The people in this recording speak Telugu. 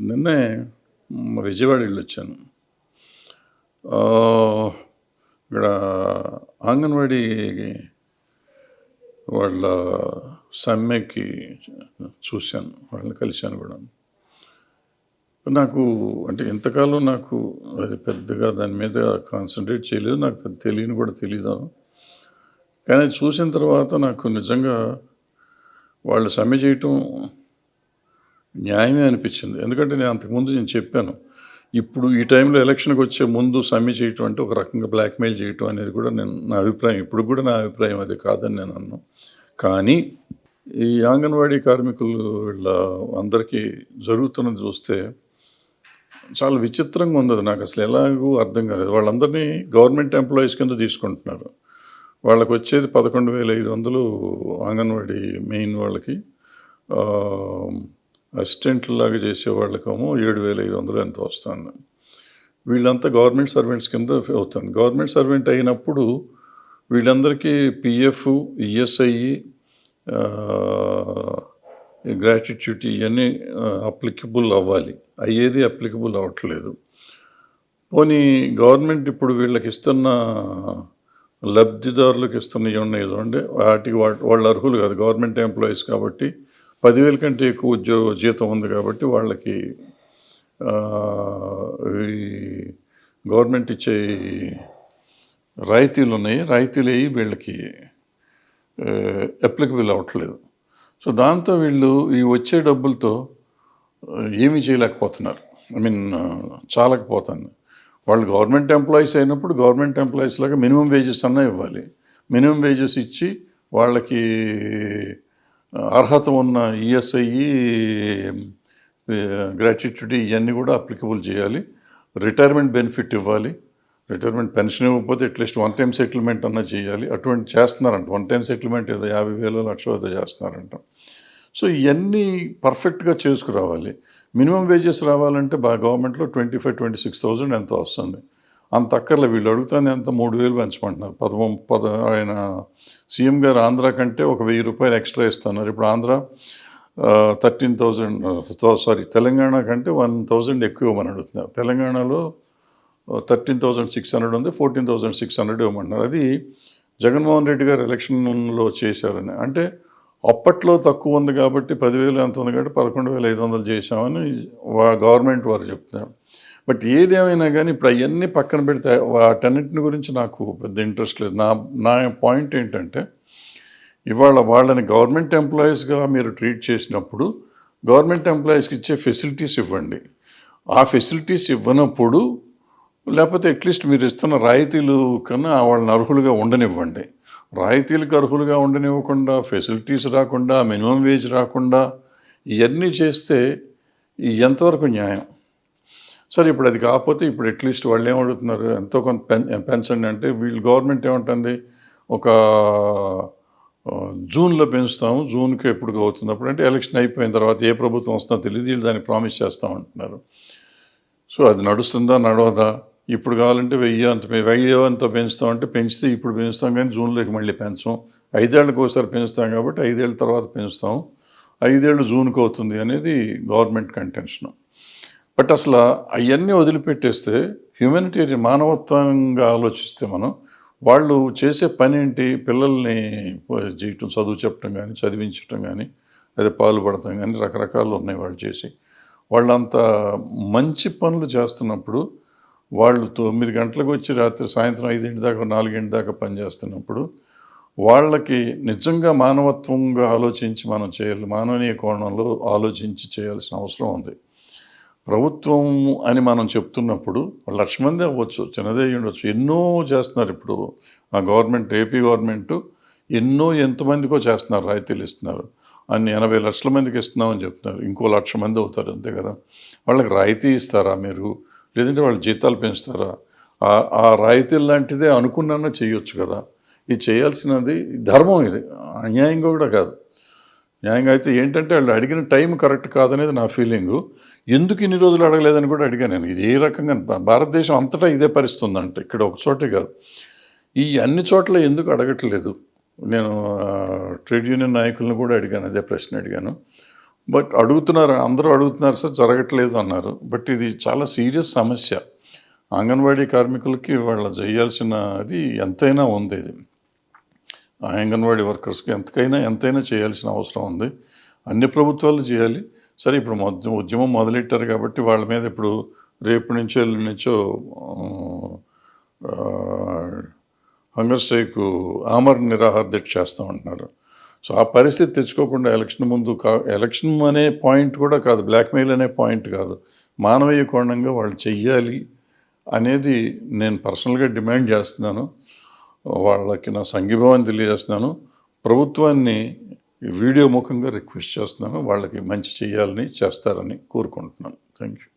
నిన్నే విజయవాడ వెళ్ళొచ్చాను. వచ్చాను ఇక్కడ అంగన్వాడీ వాళ్ళ సమ్మెకి చూశాను వాళ్ళని కలిశాను కూడా. నాకు అంటే ఇంతకాలం నాకు అది పెద్దగా దాని మీద కాన్సన్ట్రేట్ చేయలేదు నాకు పెద్ద తెలియని కూడా తెలీదు. కానీ అది చూసిన తర్వాత నాకు నిజంగా వాళ్ళు సమ్మె చేయటం న్యాయమే అనిపించింది. ఎందుకంటే నేను అంతకుముందు నేను చెప్పాను ఇప్పుడు ఈ టైంలో ఎలక్షన్కి వచ్చే ముందు సమ్మె చేయటం అంటే ఒక రకంగా బ్లాక్మెయిల్ చేయటం అనేది కూడా నేను నా అభిప్రాయం. ఇప్పుడు కూడా నా అభిప్రాయం అది కాదని నేను అన్నాను కానీ ఈ అంగన్వాడీ కార్మికులు వీళ్ళ అందరికీ జరుగుతున్నది చూస్తే చాలా విచిత్రంగా ఉంది నాకు అసలు ఎలాగూ అర్థం కాలేదు. వాళ్ళందరినీ గవర్నమెంట్ ఎంప్లాయీస్ కింద తీసుకుంటున్నారు. వాళ్ళకి వచ్చేది పదకొండు వేల ఐదు వందలు అంగన్వాడీ మెయిన్ వాళ్ళకి అసిస్టెంట్లాగా చేసే వాళ్ళకేమో ఏడు వేల ఐదు వందలు ఎంత వస్తాను వీళ్ళంతా గవర్నమెంట్ సర్వెంట్స్ కింద అవుతుంది. గవర్నమెంట్ సర్వెంట్ అయినప్పుడు వీళ్ళందరికీ పిఎఫ్ ఈఎస్ఐ గ్రాటిట్యూటీ ఇవన్నీ అప్లికబుల్ అవ్వాలి. అయ్యేది అప్లికబుల్ అవ్వట్లేదు. పోనీ గవర్నమెంట్ ఇప్పుడు వీళ్ళకి ఇస్తున్న లబ్ధిదారులకు ఇస్తున్నవి ఉన్నాయి చూడండి వాటికి వా- వాళ్ళు అర్హులు కాదు. గవర్నమెంట్ ఎంప్లాయీస్ కాబట్టి పదివేల కంటే ఎక్కువ ఉద్యోగ జీతం ఉంది కాబట్టి వాళ్ళకి ఈ గవర్నమెంట్ ఇచ్చే రాయితీలు ఉన్నాయి రాయితీలు అయ్యి వీళ్ళకి అప్లికబుల్ అవ్వట్లేదు. సో దాంతో వీళ్ళు ఈ వచ్చే డబ్బులతో ఏమీ చేయలేకపోతున్నారు. ఐ మీన్ చాలకపోతుంది వాళ్ళు గవర్నమెంట్ ఎంప్లాయీస్ అయినప్పుడు గవర్నమెంట్ ఎంప్లాయీస్ లాగా మినిమం వేజెస్ అన్నా ఇవ్వాలి. మినిమం వేజెస్ ఇచ్చి వాళ్ళకి అర్హత ఉన్న ఈఎస్ఐ గ్రాట్యుటీ ఇవన్నీ కూడా అప్లికబుల్ చేయాలి. రిటైర్మెంట్ బెనిఫిట్ ఇవ్వాలి. రిటైర్మెంట్ పెన్షన్ ఇవ్వకపోతే at least one time settlement అన్నా చేయాలి. అటువంటి చేస్తున్నారంట. వన్ టైం సెటిల్మెంట్ ఏదో యాభై వేలు లక్ష ఏదో చేస్తున్నారంట. సో ఇవన్నీ పర్ఫెక్ట్గా చేసుకురావాలి. మినిమం వేజెస్ రావాలంటే బాగా గవర్నమెంట్లో twenty five twenty six thousand ఎంత వస్తుంది. అంత అక్కర్లే. వీళ్ళు అడుగుతానే ఎంత? మూడు వేలు పెంచమంటున్నారు. పదమూ పద ఆయన సీఎం గారు ఆంధ్ర కంటే ఒక వెయ్యి రూపాయలు ఎక్స్ట్రా ఇస్తున్నారు. ఇప్పుడు Andhra thirteen thousand sorry Telangana కంటే వన్ థౌజండ్ ఎక్కువ ఇవ్వమని అడుగుతున్నారు. తెలంగాణలో థర్టీన్ థౌజండ్ సిక్స్ హండ్రెడ్ ఉంది. ఫోర్టీన్ థౌజండ్ సిక్స్ హండ్రెడ్ ఇవ్వమంటున్నారు. అది జగన్మోహన్ రెడ్డి గారు ఎలక్షన్లో చేశారని. అంటే అప్పట్లో తక్కువ ఉంది కాబట్టి పదివేలు ఎంత ఉంది కాబట్టి పదకొండు వేల ఐదు వందలు చేశామని వా- గవర్నమెంట్ వారు చెప్తున్నారు. బట్ ఏదేమైనా కానీ ఇప్పుడు అవన్నీ పక్కన పెడితే వాటన్నిటిని గురించి నాకు పెద్ద ఇంట్రెస్ట్ లేదు. నా నా పాయింట్ ఏంటంటే ఇవాళ వాళ్ళని గవర్నమెంట్ ఎంప్లాయీస్గా మీరు ట్రీట్ చేసినప్పుడు గవర్నమెంట్ ఎంప్లాయీస్కి ఇచ్చే ఫెసిలిటీస్ ఇవ్వండి. ఆ ఫెసిలిటీస్ ఇవ్వనప్పుడు లేకపోతే అట్లీస్ట్ మీరు ఇస్తున్న రాయితీలు కన్నా వాళ్ళని అర్హులుగా ఉండనివ్వండి. రాయితీలకు అర్హులుగా ఉండనివ్వకుండా ఫెసిలిటీస్ రాకుండా మినిమం వేజ్ రాకుండా ఇవన్నీ చేస్తే ఎంతవరకు న్యాయం? సరే ఇప్పుడు అది కాకపోతే ఇప్పుడు అట్లీస్ట్ వాళ్ళు ఏమడుగుతున్నారు ఎంతో కొంత పెన్ పెన్షన్ అంటే వీళ్ళు గవర్నమెంట్ ఏమంటుంది? ఒక జూన్లో పెంచుతాము. జూన్కి ఎప్పుడు అవుతుంది? అప్పుడు అంటే ఎలక్షన్ అయిపోయిన తర్వాత ఏ ప్రభుత్వం వస్తుందో తెలియదు. వీళ్ళు దాన్ని ప్రామిస్ చేస్తామంటున్నారు సో అది నడుస్తుందా? నడవదా? ఇప్పుడు కావాలంటే వెయ్యి అంత వెయ్యి అంత పెంచుతాం అంటే పెంచితే ఇప్పుడు పెంచుతాం కానీ జూన్లోకి మళ్ళీ పెంచం. ఐదేళ్ళకి ఒకసారి పెంచుతాం కాబట్టి ఐదేళ్ళ తర్వాత పెంచుతాం. ఐదేళ్ళు జూన్కి అవుతుంది అనేది గవర్నమెంట్ కంటెన్షన్. బట్ అసలు అవన్నీ వదిలిపెట్టేస్తే హ్యూమానిటేరియన్ మానవత్వంగా ఆలోచిస్తే మనం వాళ్ళు చేసే పని ఏంటి? పిల్లల్ని చేయటం చదువు చెప్పడం కానీ చదివించటం కానీ అదే పాలు పడటం కానీ రకరకాలు ఉన్నాయి వాళ్ళు చేసి. వాళ్ళంత మంచి పనులు చేస్తున్నప్పుడు వాళ్ళు తొమ్మిది గంటలకు వచ్చి రాత్రి సాయంత్రం ఐదింటి దాకా నాలుగింటి దాకా పనిచేస్తున్నప్పుడు వాళ్ళకి నిజంగా మానవత్వంగా ఆలోచించి మనం చేయాలి. మానవీయ కోణంలో ఆలోచించి చేయాల్సిన అవసరం ఉంది. ప్రభుత్వం అని మనం చెప్తున్నప్పుడు వాళ్ళు అవ్వచ్చు చిన్నదే అయ్యి ఉండొచ్చు. ఎన్నో చేస్తున్నారు ఇప్పుడు ఆ గవర్నమెంట్ ఏపీ గవర్నమెంట్ ఎన్నో ఎంతమందికో చేస్తున్నారు రాయితీలు ఇస్తున్నారు. అన్ని ఎనభై లక్షల మందికి ఇస్తున్నామని చెప్తున్నారు. ఇంకో లక్ష మంది అవుతారు అంతే కదా. వాళ్ళకి రాయితీ ఇస్తారా మీరు? లేదంటే వాళ్ళ జీతాలు పెంచుతారా? ఆ- ఆ రాయితీలు లాంటిదే అనుకున్నా చేయొచ్చు కదా. ఇది చేయాల్సినది ధర్మం ఇది. అన్యాయంగా కూడా కాదు. న్యాయంగా అయితే ఏంటంటే వాళ్ళు అడిగిన టైం కరెక్ట్ కాదనేది నా ఫీలింగు. ఎందుకు ఇన్ని రోజులు అడగలేదని కూడా అడిగాను నేను. ఇది ఏ రకంగా భారతదేశం అంతటా ఇదే పరిస్థితి ఉందంట ఇక్కడ ఒక చోటే కాదు. ఈ అన్ని చోట్ల ఎందుకు అడగట్లేదు? నేను ట్రేడ్ యూనియన్ నాయకులను కూడా అడిగాను అదే ప్రశ్న అడిగాను. బట్ అడుగుతున్నారు అందరూ అడుగుతున్నారు సార్ జరగట్లేదు అన్నారు. బట్ ఇది చాలా సీరియస్ సమస్య. అంగన్వాడీ కార్మికులకి వాళ్ళ చేయాల్సిన అది ఎంతైనా ఉంది ఇది. అంగన్వాడీ వర్కర్స్కి ఎంతకైనా ఎంతైనా చేయాల్సిన అవసరం ఉంది. అన్ని ప్రభుత్వాలు చేయాలి. సరే ఇప్పుడు ఉద్యమం మొదలెట్టారు కాబట్టి వాళ్ళ మీద ఇప్పుడు రేపు నుంచో ఎల్లుండి నుంచో హంగర్ స్ట్రైక్ ఆమర్ నిరాహార దీక్ష చేస్తూ ఉంటున్నారు. సో ఆ పరిస్థితి తెచ్చుకోకుండా ఎలక్షన్ ముందు కా ఎలక్షన్ అనే పాయింట్ కూడా కాదు బ్లాక్మెయిల్ అనే పాయింట్ కాదు. మానవీయ కోణంగా వాళ్ళు చెయ్యాలి అనేది నేను పర్సనల్గా డిమాండ్ చేస్తున్నాను. వాళ్ళకి నా సంఘీభావాన్ని తెలియజేస్తున్నాను. ప్రభుత్వాన్ని ఈ వీడియో ముఖంగా రిక్వెస్ట్ చేస్తున్నాను. వాళ్ళకి మంచి చేయాలని చేస్తారని కోరుకుంటున్నాను. Thank you